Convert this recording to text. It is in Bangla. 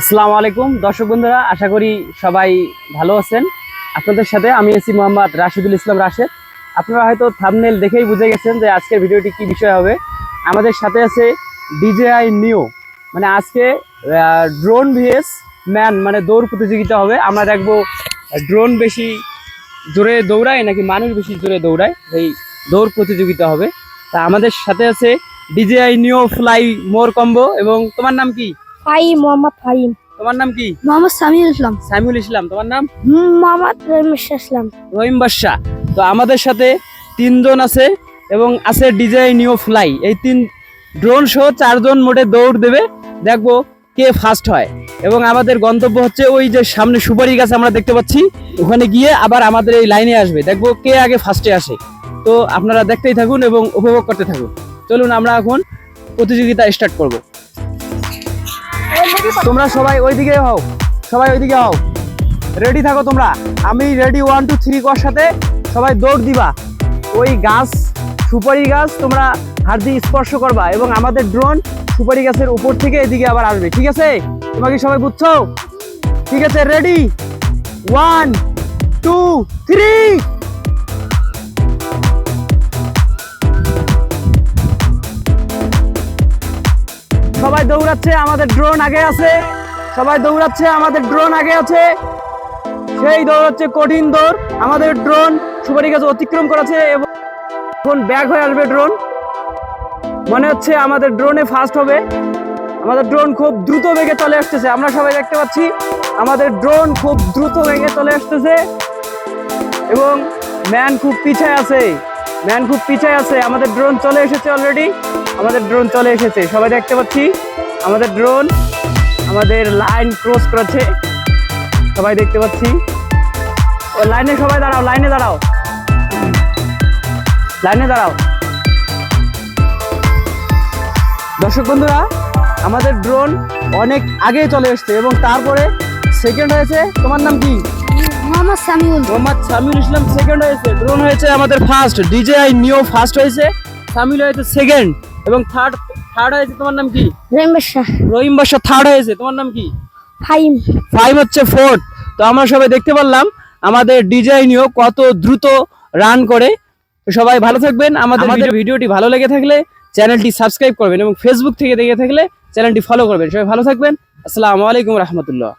আসসালামু আলাইকুম। দর্শক বন্ধুরা, আশা করি সবাই ভালো আছেন। আপনাদের সাথে আমি আছি মোহাম্মদ রাশিদুল ইসলাম রাশেদ। আপনারা হয়তো থামনেল দেখেই বুঝে গেছেন যে আজকের ভিডিওটি কি বিষয় হবে। আমাদের সাথে আছে ডিজেআই নিও মানে আজকে ড্রোন ভিএস ম্যান মানে দৌড় প্রতিযোগিতা হবে। আমরা দেখব ড্রোন বেশি জোরে দৌড়ায় নাকি মানুষ বেশি জোরে দৌড়ায়? এই দৌড় প্রতিযোগিতা হবে। তা আমাদের সাথে আছে ডিজেআই নিও ফ্লাই মোর কম্বো এবং তোমার নাম কি? ফাহিম মোহাম্মদ ফাহিম। তোমার নাম কি? মোহাম্মদ সামিউল ইসলাম। সাইমুল ইসলাম তোমার নাম? মোহাম্মদ রহিম ইসলাম। রহিম তো আমাদের সাথে তিনজন আছে এবং আছে ডিজাই নিও ফ্লাই। এই তিন ড্রোন সহ চারজন মোটে দৌড় দেবে। দেখব কে ফার্স্ট হয়। এবং আমাদের গন্তব্য হচ্ছে ওই যে সামনে সুপারি গাছ আমরা দেখতে পাচ্ছি। ওখানে গিয়ে আবার আমাদের এই লাইনে আসবে। দেখব কে আগে ফার্স্টে আসে। তো আপনারা দেখতেই থাকুন এবং উপভোগ করতে থাকুন। চলুন আমরা এখন প্রতিযোগিতা স্টার্ট করব। তোমরা সবাই ওইদিকে হও, সবাই ওইদিকে হও। রেডি থাকো তোমরা? আমি রেডি ওয়ান টু থ্রি কর সাথে সবাই দৌড় দিবা। ওই গাছ, সুপারি গাছ তোমরা হাত দিয়ে স্পর্শ করবা এবং আমাদের ড্রোন সুপারি গাছের উপর থেকে এদিকে আবার আসবে, ঠিক আছে? তোমাকে সবাই বুঝছ? ঠিক আছে রেডি ওয়ান টু থ্রি দৌড়াচ্ছে, আমাদের ড্রোন আগে আছে। সবাই দৌড়াচ্ছে, আমাদের ড্রোন আগে আছে। সেই দৌড় হচ্ছে কঠিন দৌড়। আমাদের ড্রোন সুপারি গাছ অতিক্রম করেছে এবং এখন ব্যাগ হয়ে আসবে ড্রোন মনে হচ্ছে আমাদের ড্রোনে ফার্স্ট হবে। আমাদের ড্রোন খুব দ্রুত বেগে চলে আসতেছে। আমরা সবাই দেখতে পাচ্ছি, আমাদের ড্রোন খুব দ্রুত বেগে চলে আসতেছে এবং ম্যান খুব পিছায় আছে। ম্যান খুব পিছায় আছে। আমাদের ড্রোন চলে এসেছে অলরেডি আমাদের ড্রোন চলে এসেছে। সবাই দেখতে পাচ্ছি? আমাদের ড্রোন আমাদের লাইন ক্রস করেছে। সবাই দেখতে পাচ্ছি। ও লাইনে সবাই দাঁড়াও লাইনে দাঁড়াও। লাইনে দাঁড়াও। দর্শক বন্ধুরা আমাদের ড্রোন অনেক আগে চলে এসছে এবং তারপরে সেকেন্ড হয়েছে তোমার নাম কি? মোহাম্মদ সামিউল। মোহাম্মদ সামিউল ইসলাম সেকেন্ড হয়েছে। ড্রোন হয়েছে আমাদের ফার্স্ট ডিজেআই নিও ফার্স্ট হয়েছে। সামিউল হয়েছে সেকেন্ড এবং থার্ড থার্ড হয়েছে তোমার নাম কি? রহিম রহিম বাসা থার্ড হয়েছে তোমার নাম কি? ফাহিম। ফাইভ হচ্ছে ফোর্থ তো আমরা সবাই দেখতে পারলাম আমাদের ডিজাইনিও কত দ্রুত রান করে। তো সবাই ভালো থাকবেন আমাদের আমাদের ভিডিওটি ভালো লেগে থাকলে চ্যানেলটি সাবস্ক্রাইব করবেন এবং ফেসবুক থেকে দেখে থাকলে চ্যানেলটি ফলো করবেন। সবাই ভালো থাকবেন। আসসালামু আলাইকুম রহমতুল্লাহ।